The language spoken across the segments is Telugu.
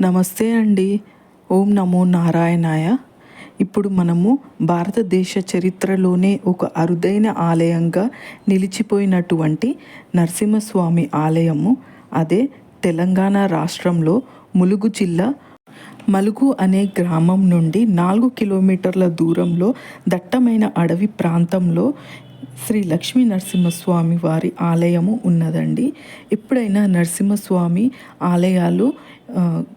నమస్తే అండి. ఓం నమో నారాయణాయ. ఇప్పుడు మనము భారతదేశ చరిత్రలోనే ఒక అరుదైన ఆలయంగా నిలిచిపోయినటువంటి నరసింహస్వామి ఆలయము అదే తెలంగాణ రాష్ట్రంలో ములుగు జిల్లా మలుగు అనే గ్రామం నుండి నాలుగు కిలోమీటర్ల దూరంలో దట్టమైన అడవి ప్రాంతంలో శ్రీ లక్ష్మీ నరసింహస్వామి వారి ఆలయము ఉన్నదండి. ఎప్పుడైనా నరసింహస్వామి ఆలయాలు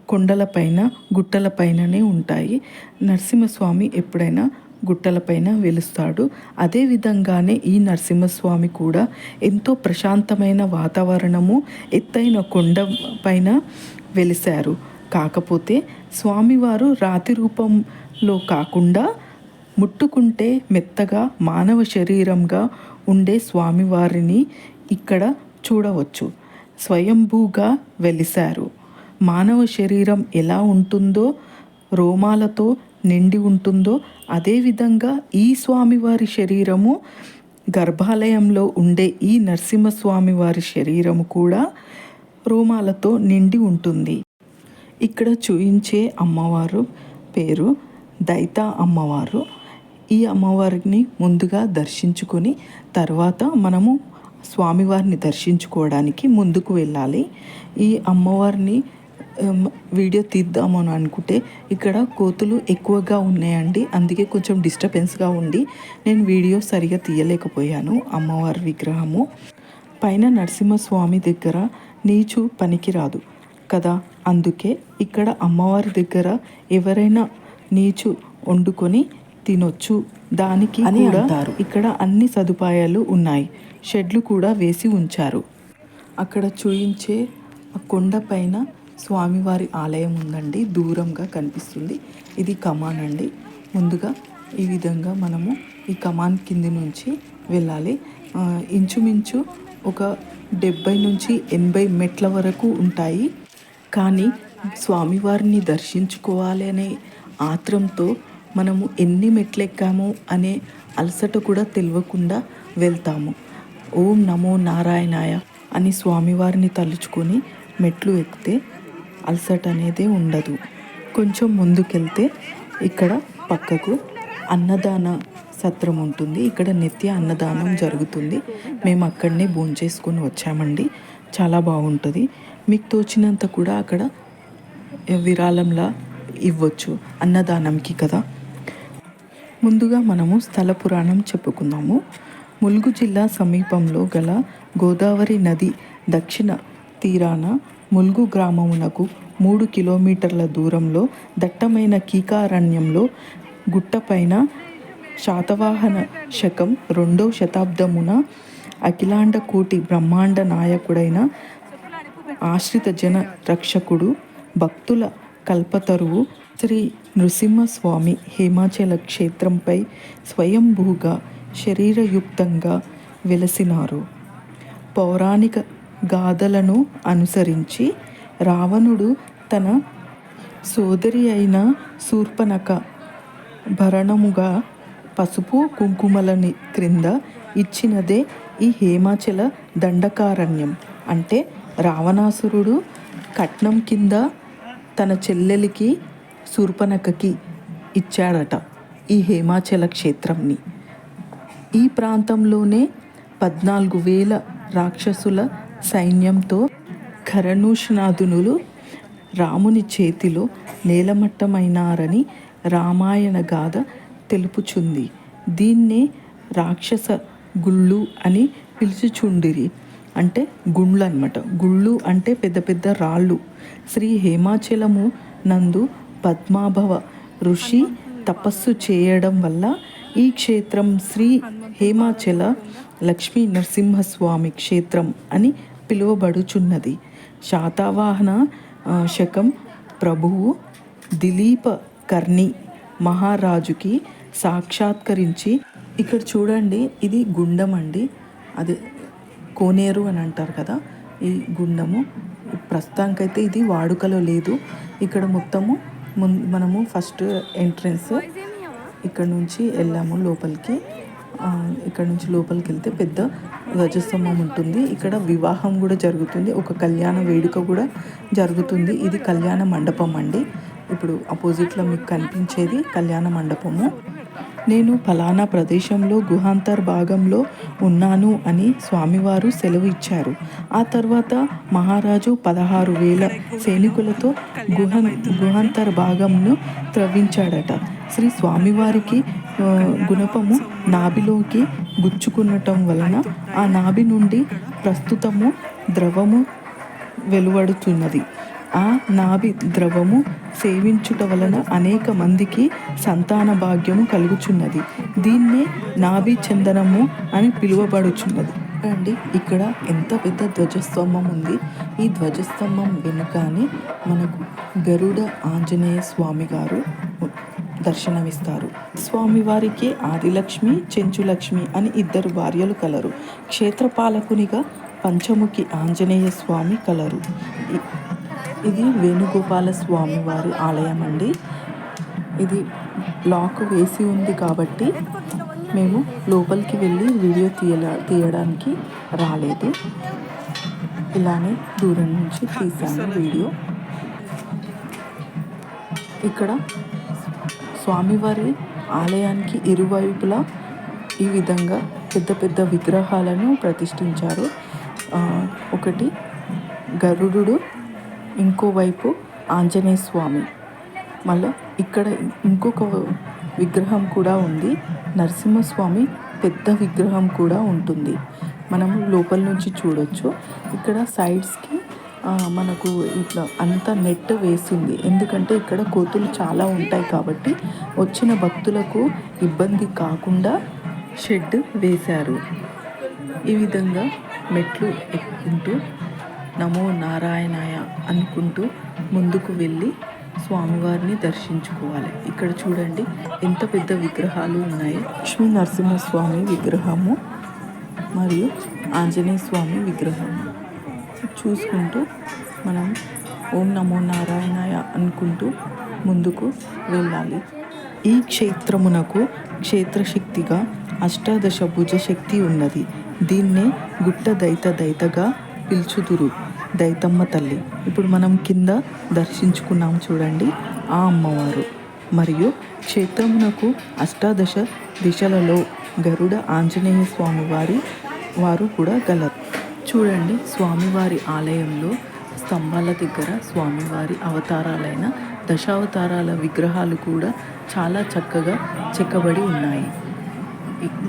కొండలపైన గుట్టలపైననే ఉంటాయి. నరసింహస్వామి ఎప్పుడైనా గుట్టలపైన వెలుస్తాడు. అదే విధంగానే ఈ నరసింహస్వామి కూడా ఎంతో ప్రశాంతమైన వాతావరణము ఎత్తైన కొండ పైన వెలిశారు. కాకపోతే స్వామివారు రాతి రూపంలో కాకుండా ముట్టుకుంటే మెత్తగా మానవ శరీరంగా ఉండే స్వామివారిని ఇక్కడ చూడవచ్చు. స్వయంభూగా వెలిశారు. మానవ శరీరం ఎలా ఉంటుందో రోమాలతో నిండి ఉంటుందో అదేవిధంగా ఈ స్వామివారి శరీరము గర్భాలయంలో ఉండే ఈ నరసింహస్వామి వారి శరీరము కూడా రోమాలతో నిండి ఉంటుంది. ఇక్కడ చూయించే అమ్మవారు పేరు దైత అమ్మవారు. ఈ అమ్మవారిని ముందుగా దర్శించుకొని తర్వాత మనము స్వామివారిని దర్శించుకోవడానికి ముందుకు వెళ్ళాలి. ఈ అమ్మవారిని వీడియో తీద్దామని అనుకుంటే ఇక్కడ కోతులు ఎక్కువగా ఉన్నాయండి. అందుకే కొంచెం డిస్టర్బెన్స్గా ఉండి నేను వీడియో సరిగా తీయలేకపోయాను. అమ్మవారి విగ్రహము. పైన నరసింహస్వామి దగ్గర నీచు పనికిరాదు కదా. అందుకే ఇక్కడ అమ్మవారి దగ్గర ఎవరైనా నీచు వండుకొని తినొచ్చు. దానికి అని కూడా అంటారు. ఇక్కడ అన్ని సదుపాయాలు ఉన్నాయి. షెడ్లు కూడా వేసి ఉంచారు. అక్కడ చూయించే ఆ కొండ పైన స్వామివారి ఆలయం ఉందండి దూరంగా కనిపిస్తుంది. ఇది కమాన్ అండి. ముందుగా ఈ విధంగా మనము ఈ కమాన్ కింది నుంచి వెళ్ళాలి. ఇంచుమించు ఒక డెబ్బై నుంచి ఎనభై మెట్ల వరకు ఉంటాయి. కానీ స్వామివారిని దర్శించుకోవాలి అనే ఆత్రంతో మనము ఎన్ని మెట్లెక్కాము అనే అలసట కూడా తెలియకుండా వెళ్తాము. ఓం నమో నారాయణాయ అని స్వామివారిని తలుచుకొని మెట్లు ఎక్కితే అలసట అనేది ఉండదు. కొంచెం ముందుకెళ్తే ఇక్కడ పక్కకు అన్నదాన సత్రం ఉంటుంది. ఇక్కడ నిత్య అన్నదానం జరుగుతుంది. మేము అక్కడనే భోంచేసుకొని వచ్చామండి. చాలా బాగుంటుంది. మీకు తోచినంత కూడా అక్కడ విరాళంలా ఇవ్వచ్చు అన్నదానంకి కదా. ముందుగా మనము స్థల పురాణం చెప్పుకుందాము. ములుగు జిల్లా సమీపంలో గల గోదావరి నది దక్షిణ తీరాన ములుగు గ్రామమునకు మూడు కిలోమీటర్ల దూరంలో దట్టమైన కీకారణ్యంలో గుట్టపైన శాతవాహన శకం రెండో శతాబ్దమున అఖిలాండ కోటి బ్రహ్మాండ నాయకుడైన ఆశ్రిత జన రక్షకుడు భక్తుల కల్పతరువు శ్రీ నృసింహస్వామి హేమాచల క్షేత్రంపై స్వయంభూగా శరీరయుక్తంగా వెలసినారు. పౌరాణిక గాథలను అనుసరించి రావణుడు తన సోదరి అయిన శూర్పణక భరణముగా పసుపు కుంకుమలని క్రింద ఇచ్చినదే ఈ హేమాచల దండకారణ్యం. అంటే రావణాసురుడు కట్నం కింద తన చెల్లెలికి శూర్పణకకి ఇచ్చాడట ఈ హేమాచల క్షేత్రంని. ఈ ప్రాంతంలోనే పద్నాలుగు వేల రాక్షసుల సైన్యంతో ఖరనూషనాథునులు రాముని చేతిలో నేలమట్టమైనారని రామాయణ గాథ తెలుపుచుంది. దీన్నే రాక్షస గుళ్ళు అని పిలుచుచుండిరి. అంటే గుండ్లు అనమాట గుళ్ళు అంటే పెద్ద పెద్ద రాళ్ళు. శ్రీ హేమాచలము నందు పద్మాభవ ఋషి తపస్సు చేయడం వల్ల ఈ క్షేత్రం శ్రీ హేమాచల లక్ష్మీ నరసింహస్వామి క్షేత్రం అని పిలువబడుచున్నది. శాతవాహన శకం ప్రభువు దిలీప కర్ణి మహారాజుకి సాక్షాత్కరించి ఇక్కడ చూడండి ఇది గుండం అండి. అది కోనేరు అని అంటారు కదా ఈ గుండము. ప్రస్తుతానికైతే ఇది వాడుకలో లేదు. ఇక్కడ మొత్తము మనము ఫస్ట్ ఎంట్రన్స్ ఇక్కడ నుంచి వెళ్ళాము లోపలికి. ఇక్కడ నుంచి లోపలికి వెళ్తే పెద్ద ధ్వజస్తంభం ఉంటుంది. ఇక్కడ వివాహం కూడా జరుగుతుంది. ఒక కళ్యాణ వేడుక కూడా జరుగుతుంది. ఇది కళ్యాణ మండపం అండి. ఇప్పుడు అపోజిట్లో మీకు కనిపించేది కళ్యాణ మండపము. నేను ఫలానా ప్రదేశంలో గుహాంతర్ భాగంలో ఉన్నాను అని స్వామివారు సెలవు ఇచ్చారు. ఆ తర్వాత మహారాజు పదహారు వేల సైనికులతో గుహ గుహాంతర్ భాగంను త్రవ్వించాడట. శ్రీ స్వామివారికి గుణపము నాభిలోకి గుచ్చుకున్నటం వలన ఆ నాభి నుండి ప్రస్తుతము ద్రవము వెలువడుతున్నది. ఆ నాభి ద్రవము సేవించుట వలన అనేక మందికి సంతాన భాగ్యము కలుగుచున్నది. దీన్నే నాభి చందనము అని పిలువబడుచున్నది. అండి ఇక్కడ ఎంత పెద్ద ధ్వజస్తంభం ఉంది. ఈ ధ్వజస్తంభం వెనుకనే మనకు గరుడ ఆంజనేయ స్వామి గారు దర్శనమిస్తారు. స్వామివారికి ఆదిలక్ష్మి చెంచులక్ష్మి అని ఇద్దరు భార్యలు కలరు. క్షేత్రపాలకునిగా పంచముఖి ఆంజనేయ స్వామి కలరు. ఇది వేణుగోపాల స్వామి వారి ఆలయం అండి. ఇది లాక్ వేసి ఉంది కాబట్టి మేము లోపలికి వెళ్ళి వీడియో తీయలా తీయడానికి రాలేదు. ఇలానే దూరం నుంచి తీసాను వీడియో. ఇక్కడ స్వామివారి ఆలయానికి ఇరువైపులా ఈ విధంగా పెద్ద పెద్ద విగ్రహాలను ప్రతిష్ఠించారు. ఒకటి గరుడు ఇంకోవైపు ఆంజనేయ స్వామి. మళ్ళీ ఇక్కడ ఇంకొక విగ్రహం కూడా ఉంది. నరసింహస్వామి పెద్ద విగ్రహం కూడా ఉంటుంది. మనం లోపల నుంచి చూడొచ్చు. ఇక్కడ సైడ్స్కి మనకు ఇట్లా అంత నెట్ వేసింది. ఎందుకంటే ఇక్కడ కోతులు చాలా ఉంటాయి కాబట్టి వచ్చిన భక్తులకు ఇబ్బంది కాకుండా షెడ్ వేశారు. ఈ విధంగా మెట్లు ఎక్కుంటూ నమో నారాయణాయ అనుకుంటూ ముందుకు వెళ్ళి స్వామివారిని దర్శించుకోవాలి. ఇక్కడ చూడండి ఎంత పెద్ద విగ్రహాలు ఉన్నాయి. లక్ష్మీ నరసింహస్వామి విగ్రహము మరియు ఆంజనేయ స్వామి విగ్రహము. చూసుకుంటూ మనం ఓం నమో నారాయణాయ అనుకుంటూ ముందుకు వెళ్ళాలి. ఈ క్షేత్రమునకు క్షేత్రశక్తిగా అష్టాదశ భుజ శక్తి ఉన్నది. దీన్నే గుట్ట దైత దైతగా పిలుచుదురు దైతమ్మ తల్లి. ఇప్పుడు మనం కింద దర్శించుకున్నాం చూడండి. ఆ అమ్మవారు. మరియు క్షేత్రమునకు అష్టాదశ దిశలలో గరుడ ఆంజనేయ స్వామి వారి వారు కూడా గలరు. చూడండి స్వామివారి ఆలయంలో స్తంభాల దగ్గర స్వామివారి అవతారాలైన దశావతారాల విగ్రహాలు కూడా చాలా చక్కగా చెక్కబడి ఉన్నాయి.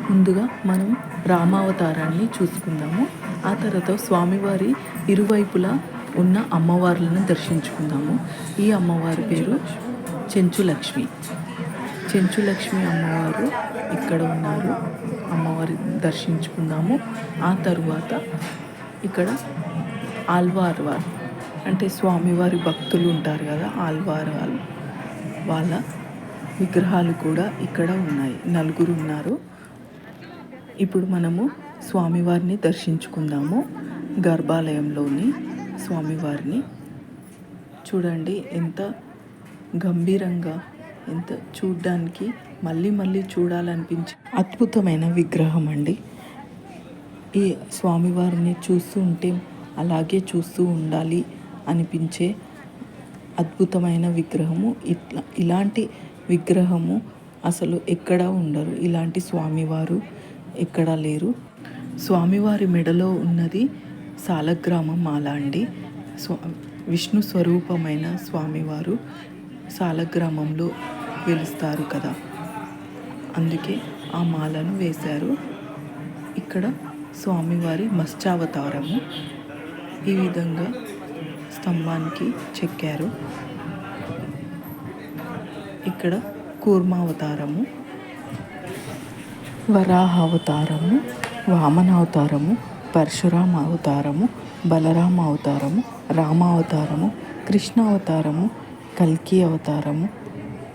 ముందుగా మనం రామావతారాన్ని చూసుకుందాము. ఆ తర్వాత స్వామివారి ఇరువైపులా ఉన్న అమ్మవార్లను దర్శించుకుందాము. ఈ అమ్మవారి పేరు చెంచులక్ష్మి. చెంచులక్ష్మి అమ్మవారు ఇక్కడ ఉన్నారు. అమ్మవారి దర్శించుకుందాము. ఆ తరువాత ఇక్కడ ఆల్వార్ వారు అంటే స్వామివారి భక్తులు ఉంటారు కదా ఆల్వార్ వాళ్ళు వాళ్ళ విగ్రహాలు కూడా ఇక్కడ ఉన్నాయి. నలుగురు ఉన్నారు. ఇప్పుడు మనము స్వామివారిని దర్శించుకుందాము. గర్భాలయంలోని స్వామివారిని. చూడండి ఎంత గంభీరంగా ఎంత చూడ్డానికి మళ్ళీ మళ్ళీ చూడాలనిపించే అద్భుతమైన విగ్రహం అండి. ఈ స్వామివారిని చూస్తూ ఉంటే అలాగే చూస్తూ ఉండాలి అనిపించే అద్భుతమైన విగ్రహము. ఇట్లా ఇలాంటి విగ్రహము అసలు ఎక్కడా ఉండరు. ఇలాంటి స్వామివారు ఎక్కడా లేరు. స్వామివారి మెడలో ఉన్నది సాలగ్రామం మాల అండి స్వా విష్ణు స్వరూపమైన స్వామివారు సాలగ్రామంలో వెలుస్తారు కదా. అందుకే ఆ మాలను వేశారు. ఇక్కడ స్వామివారి మత్స్యావతారము ఈ విధంగా స్తంభానికి చెక్కారు. ఇక్కడ కూర్మావతారము వరాహ వామన అవతారము పరశురామ అవతారము బలరామ అవతారము రామ అవతారము కృష్ణ అవతారము కల్కి అవతారము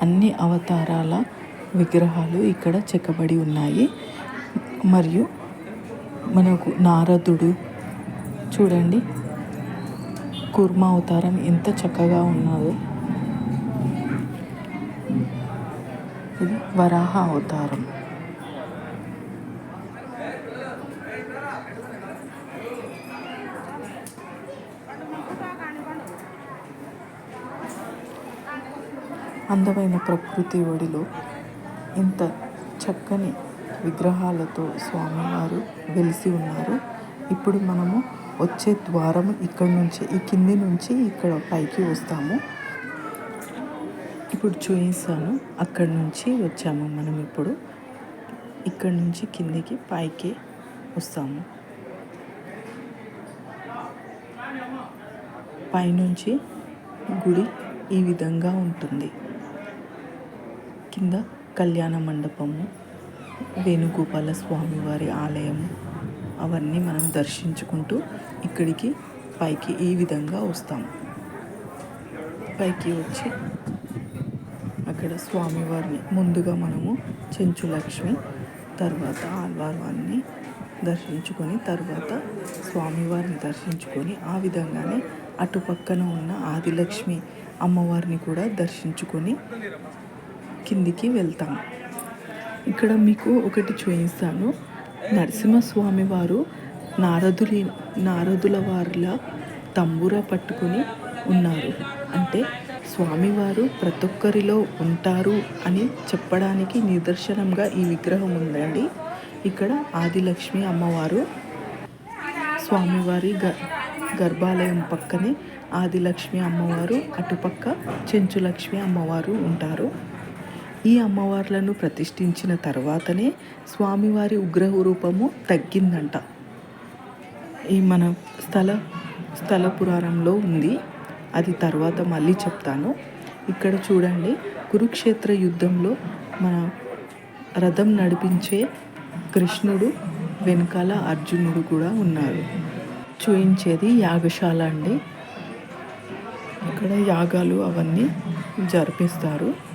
అన్ని అవతారాల విగ్రహాలు ఇక్కడ చెక్కబడి ఉన్నాయి. మరియు మనకు నారదుడు చూడండి కుర్మ అవతారం ఎంత చక్కగా ఉన్నదో. ఇది వరాహ అవతారం. అందమైన ప్రకృతి ఒడిలో ఇంత చక్కని విగ్రహాలతో స్వామివారు వెలిసి ఉన్నారు. ఇప్పుడు మనము వచ్చే ద్వారం ఇక్కడ నుంచి ఈ కింది నుంచి ఇక్కడ పైకి వస్తాము. ఇప్పుడు చూపిస్తాను. అక్కడి నుంచి వచ్చాము మనం ఇప్పుడు. ఇక్కడ నుంచి కిందికి పైకి వస్తాము. పైనుంచి గుడి ఈ విధంగా ఉంటుంది. కింద కళ్యాణ మండపము వేణుగోపాల స్వామి వారి ఆలయము. అవన్నీ మనం దర్శించుకుంటూ ఇక్కడికి పైకి ఈ విధంగా వస్తాము పైకి వచ్చి అక్కడ స్వామివారిని ముందుగా మనము చెంచు లక్ష్మి తర్వాత ఆల్వార్వాన్ని దర్శించుకొని తర్వాత స్వామివారిని దర్శించుకొని ఆ విధంగానే అటుపక్కన ఉన్న ఆదిలక్ష్మి అమ్మవారిని కూడా దర్శించుకొని కిందికి వెళ్తాం. ఇక్కడ మీకు ఒకటి చూపిస్తాను. నరసింహస్వామి వారు నారదులి నారదుల వారిల తంబూరా పట్టుకొని ఉన్నారు. అంటే స్వామివారు ప్రతి ఒక్కరిలో ఉంటారు అని చెప్పడానికి నిదర్శనంగా ఈ విగ్రహం ఉందండి. ఇక్కడ ఆదిలక్ష్మి అమ్మవారు స్వామివారి గ గర్భాలయం పక్కనే ఆదిలక్ష్మి అమ్మవారు అటుపక్క చెంచులక్ష్మి అమ్మవారు ఉంటారు. ఈ అమ్మవార్లను ప్రతిష్ఠించిన తర్వాతనే స్వామివారి ఉగ్రహ రూపము తగ్గిందంట. ఈ మన స్థల స్థల పురాణంలో ఉంది. అది తర్వాత మళ్ళీ చెప్తాను. ఇక్కడ చూడండి కురుక్షేత్ర యుద్ధంలో మన రథం నడిపించే కృష్ణుడు వెనకాల అర్జునుడు కూడా ఉన్నారు. చూయించేది యాగశాల అండి. ఇక్కడ యాగాలు అవన్నీ జరిపిస్తారు.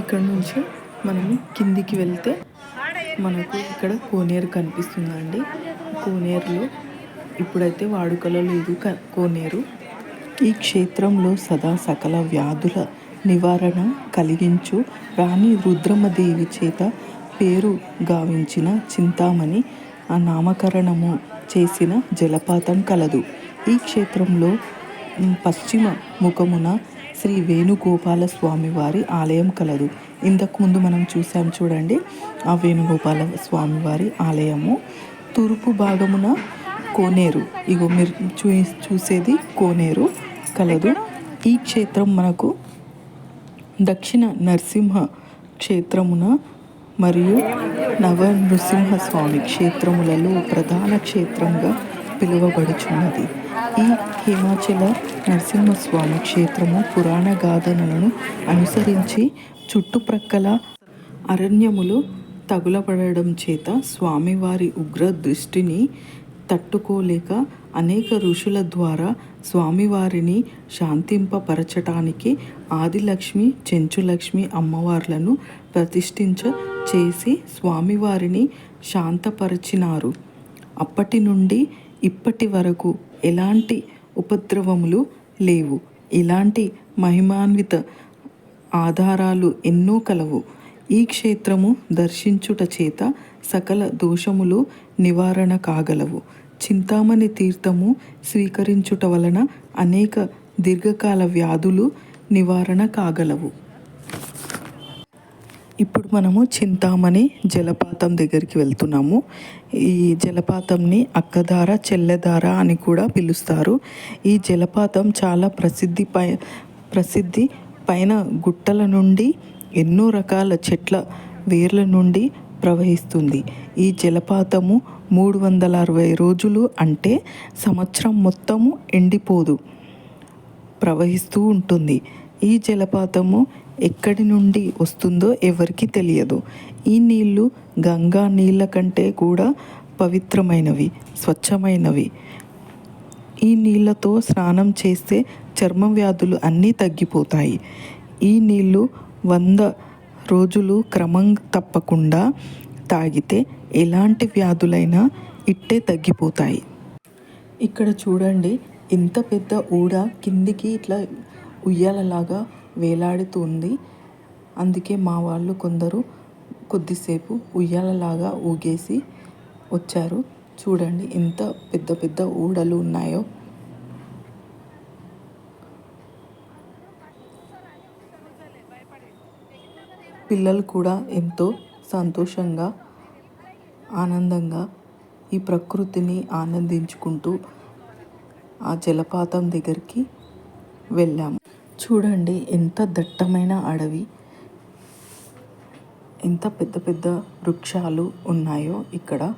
ఇక్కడ నుంచి మనము కిందికి వెళ్తే మనకు ఇక్కడ కోనేరు కనిపిస్తుందండి. కోనేరులో ఇప్పుడైతే వాడుకలో లేదు కోనేరు. ఈ క్షేత్రంలో సదా సకల వ్యాధుల నివారణ కలిగించు రాణి రుద్రమదేవి చేత పేరు గావించిన చింతామణి ఆ నామకరణము చేసిన జలపాతం కలదు. ఈ క్షేత్రంలో పశ్చిమ ముఖమున శ్రీ వేణుగోపాల స్వామి వారి ఆలయం కలదు. ఇంతకుముందు మనం చూసాం చూడండి ఆ వేణుగోపాల స్వామి వారి ఆలయము. తూర్పు భాగమున కోనేరు. ఇగో మీరు చూ చూసేది కోనేరు కలదు. ఈ క్షేత్రం మనకు దక్షిణ నరసింహ క్షేత్రమున మరియు నవ నృసింహస్వామి క్షేత్రములలో ప్రధాన క్షేత్రంగా పిలువబడుచున్నది. ఈ హిమాచల నరసింహస్వామి క్షేత్రము పురాణ గాథలను అనుసరించి చుట్టుప్రక్కల అరణ్యములు తగులబడడం చేత స్వామివారి ఉగ్ర దృష్టిని తట్టుకోలేక అనేక ఋషుల ద్వారా స్వామివారిని శాంతింపపరచటానికి ఆదిలక్ష్మి చెంచులక్ష్మి అమ్మవార్లను ప్రతిష్ఠించ చేసి స్వామివారిని శాంతపరచినారు. అప్పటి నుండి ఇప్పటి వరకు ఎలాంటి ఉపద్రవములు లేవు. ఇలాంటి మహిమాన్విత ఆధారాలు ఎన్నో కలవు. ఈ క్షేత్రము దర్శించుట చేత సకల దోషములు నివారణ కాగలవు. చింతామణి తీర్థము స్వీకరించుట వలన అనేక దీర్ఘకాల వ్యాధులు నివారణ కాగలవు. ఇప్పుడు మనము చింతామణి జలపాతం దగ్గరికి వెళ్తున్నాము. ఈ జలపాతంని అక్కధార చెల్లెధార అని కూడా పిలుస్తారు. ఈ జలపాతం చాలా ప్రసిద్ధి పై ప్రసిద్ధి పైన గుట్టల నుండి ఎన్నో రకాల చెట్ల వేర్ల నుండి ప్రవహిస్తుంది. ఈ జలపాతము మూడు వందల అరవై రోజులు అంటే సంవత్సరం మొత్తము ఎండిపోదు ప్రవహిస్తూ ఉంటుంది. ఈ జలపాతము ఎక్కడి నుండి వస్తుందో ఎవరికి తెలియదు. ఈ నీళ్ళు గంగా నీళ్ళ కంటే కూడా పవిత్రమైనవి స్వచ్ఛమైనవి. ఈ నీళ్ళతో స్నానం చేస్తే చర్మ వ్యాధులు అన్నీ తగ్గిపోతాయి. ఈ నీళ్ళు వంద రోజులు క్రమం తప్పకుండా తాగితే ఎలాంటి వ్యాధులైనా ఇట్టే తగ్గిపోతాయి. ఇక్కడ చూడండి ఇంత పెద్ద ఊడ కిందికి ఇట్లా ఉయ్యాలలాగా వేలాడుతూ ఉంది అందుకే మా వాళ్ళు కొందరు కొద్దిసేపు ఉయ్యాలలాగా ఊగేసి వచ్చారు. చూడండి ఎంత పెద్ద పెద్ద ఊడలు ఉన్నాయో. పిల్లలు కూడా ఎంతో సంతోషంగా ఆనందంగా ఈ ప్రకృతిని ఆనందించుకుంటూ ఆ జలపాతం దగ్గరికి వెళ్ళాము. చూడండి ఎంత దట్టమైన అడవి. ఎంత పెద్ద పెద్ద వృక్షాలు ఉన్నాయో ఇక్కడ.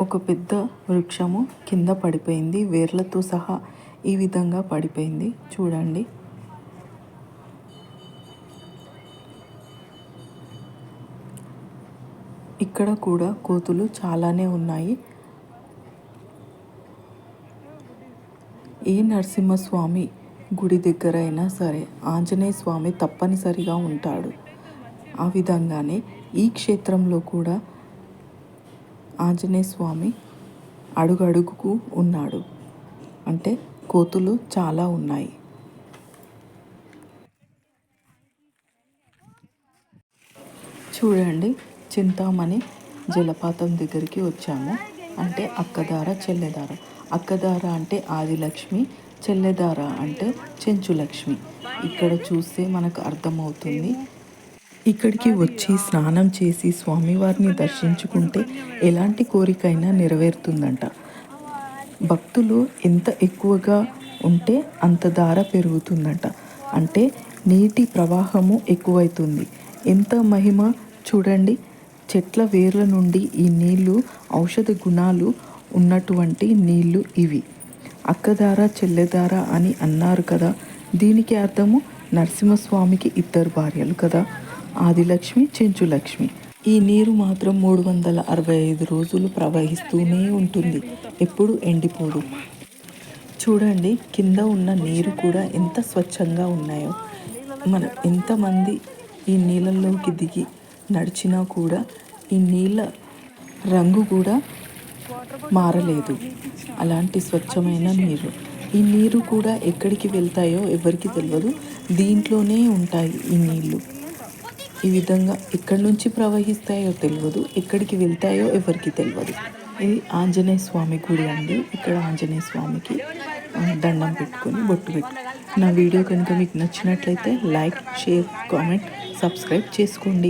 ఒక పెద్ద వృక్షము కింద పడిపోయింది. వేర్లతో సహా ఈ విధంగా పడిపోయింది. చూడండి. ఇక్కడ కూడా కోతులు చాలానే ఉన్నాయి. ఏ నరసింహస్వామి గుడి దగ్గర అయినా సరే ఆంజనేయ స్వామి తప్పనిసరిగా ఉంటాడు. ఆ విధంగానే ఈ క్షేత్రంలో కూడా ఆంజనేయ స్వామి అడుగడుగుకు ఉన్నాడు. అంటే కోతులు చాలా ఉన్నాయి. చూడండి చింతామణి జలపాతం దగ్గరికి వచ్చాము. అంటే అక్కదార చెల్లెదార. అక్కదార అంటే ఆదిలక్ష్మి చెల్లెదార అంటే చెంచులక్ష్మి. ఇక్కడ చూస్తే మనకు అర్థమవుతుంది. ఇక్కడికి వచ్చి స్నానం చేసి స్వామివారిని దర్శించుకుంటే ఎలాంటి కోరికైనా నెరవేరుతుందంట. భక్తులు ఎంత ఎక్కువగా ఉంటే అంత ధార పెరుగుతుందంట. అంటే నీటి ప్రవాహము ఎక్కువైతుంది. ఎంత మహిమ చూడండి. చెట్ల వేర్ల నుండి ఈ నీళ్ళు ఔషధ గుణాలు ఉన్నటువంటి నీళ్ళు ఇవి. అక్కదార చెల్లెదార అని అన్నారు కదా. దీనికి అర్థము నరసింహస్వామికి ఇద్దరు భార్యలు కదా. ఆదిలక్ష్మి చెంచులక్ష్మి. ఈ నీరు మాత్రం మూడు వందల అరవై ఐదు రోజులు ప్రవహిస్తూనే ఉంటుంది. ఎప్పుడు ఎండిపోదు. చూడండి కింద ఉన్న నీరు కూడా ఎంత స్వచ్ఛంగా ఉన్నాయో. మన ఎంతమంది ఈ నీళ్ళల్లోకి దిగి నడిచినా కూడా ఈ నీళ్ళ రంగు కూడా మారలేదు. అలాంటి స్వచ్ఛమైన నీరు. ఈ నీరు కూడా ఎక్కడికి వెళ్తాయో ఎవరికి తెలియదు దీంట్లోనే ఉంటాయి ఈ నీళ్ళు ఈ విధంగా ఎక్కడి నుంచి ప్రవహిస్తాయో తెలియదు ఎక్కడికి వెళ్తాయో ఎవరికి తెలియదు ఇది ఆంజనేయ స్వామి గుడి అండి. ఇక్కడ ఆంజనేయ స్వామికి దండం పెట్టుకొని బొట్టు పెట్టు. నా వీడియో కనుక మీకు నచ్చినట్లయితే లైక్ షేర్ కామెంట్ సబ్స్క్రైబ్ చేసుకోండి.